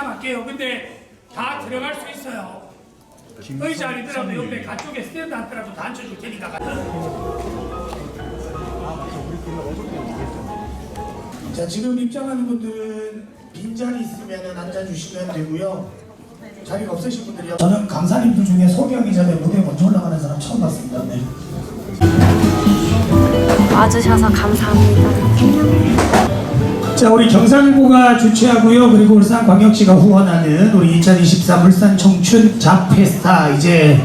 입장할게요. 근데 다 들어갈 수 있어요. 의자 아니더라도 옆에 가쪽에 스탠드 한테라도 다 앉혀줄 테니까. 자 지금 입장하는 분들은 빈자리 있으면 앉아주시면 되고요. 자리가 없으신 분들이요. 저는 강사님들 중에 소개하기 전에 무대 먼저 올라가는 사람 처음 봤습니다. 네. 와주셔서 감사합니다. 자 우리 경상일보가 주최하고요. 그리고 울산광역시가 후원하는 우리 2024 울산 청춘 잡페스타 이제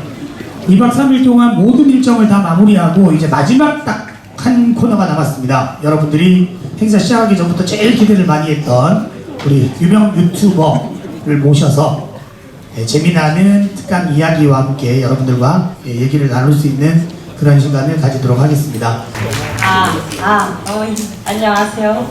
2박 3일 동안 모든 일정을 다 마무리하고 이제 마지막 딱 한 코너가 남았습니다. 여러분들이 행사 시작하기 전부터 제일 기대를 많이 했던 우리 유명 유튜버를 모셔서 예, 재미나는 특강 이야기와 함께 여러분들과 예, 얘기를 나눌 수 있는 그런 시간을 가지도록 하겠습니다 아, 아, 어, 안녕하세요.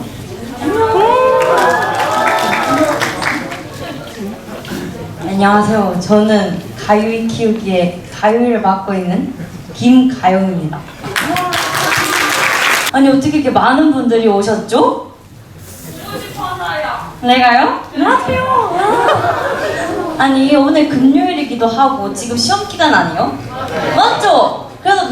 안녕하세요. 저는 가요이 키우기에 가요이를 맡고 있는 김가영입니다. 아니 어떻게 이렇게 많은 분들이 오셨죠? 내가요? 안녕하세요. 아니 오늘 금요일이기도 하고 지금 시험 기간 아니에요? 맞죠?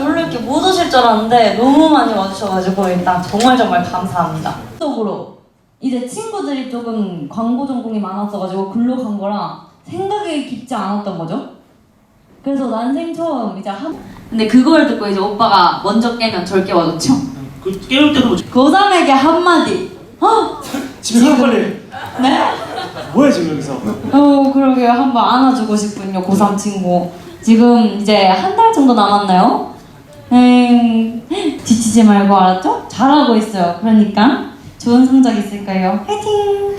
별로 이렇게 못 오실 줄 알았는데 너무 많이 와주셔가지고 일단 정말 정말 감사합니다. 속으로 이제 친구들이 조금 광고 전공이 많았어가지고 글로 간 거랑 생각이 깊지 않았던 거죠. 그래서 난생 처음 이제 한 근데 그걸 듣고 이제 오빠가 먼저 깨면 절 깨워줬죠. 그 깨울 때도 뭐 고3에게 한마디. 어? 집에 가 빨리. 네? 뭐야 지금 여기서? 어 그러게요 한번 안아주고 싶군요 고3 친구 지금 이제 한 달 정도 남았나요? 음 지치지 말고 알았죠? 잘하고 있어요. 그러니까 좋은 성적 있을 거예요? 화이팅!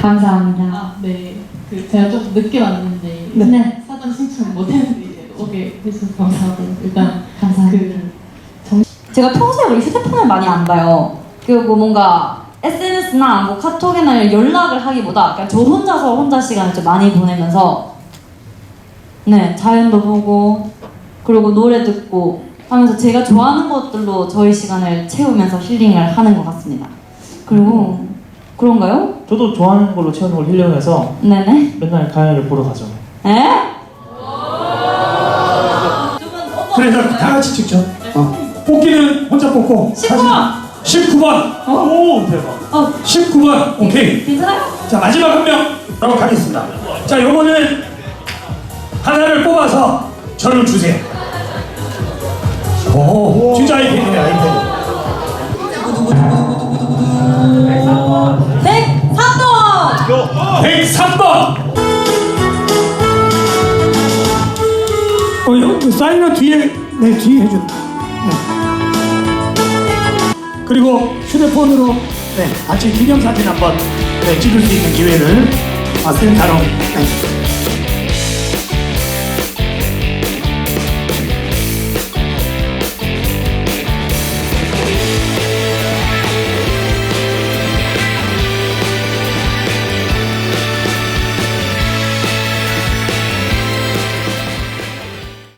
감사합니다. 아, 네. 그 제가 좀 늦게 왔는데 네. 사전 신청 못했는데 이제 오게 해주셔서 감사하고 일단 감사합니다. 그 제가 평소에 우리 휴대폰을 많이 안 봐요. 그리고 뭔가 SNS나 뭐 카톡이나 연락을 하기보다 그냥 저 혼자서 혼자 시간을 좀 많이 보내면서 네 자연도 보고 그리고 노래 듣고 하면서 제가 좋아하는 것들로 저희 시간을 채우면서 힐링을 하는 것 같습니다. 그리고 그런가요? 저도 좋아하는 걸로 채우는 걸 힐링해서 네네. 맨날 가연을 보러 가죠. 에? 그래서 다 같이 찍죠 어. 뽑기는 혼자 뽑고 19번. 19번 오 대박. 어 19번 오케이 괜찮아요? 자 마지막 한명 가도록 하겠습니다 자 요거는 하나를 뽑아서 저를 주세요 103번. 103번 어, 형, 그 사인은 뒤에 네 뒤에 해준다 네. 그리고 휴대폰으로 네 같이 기념 사진 한번 네, 찍을 수 있는 기회를 아, 센터로 네.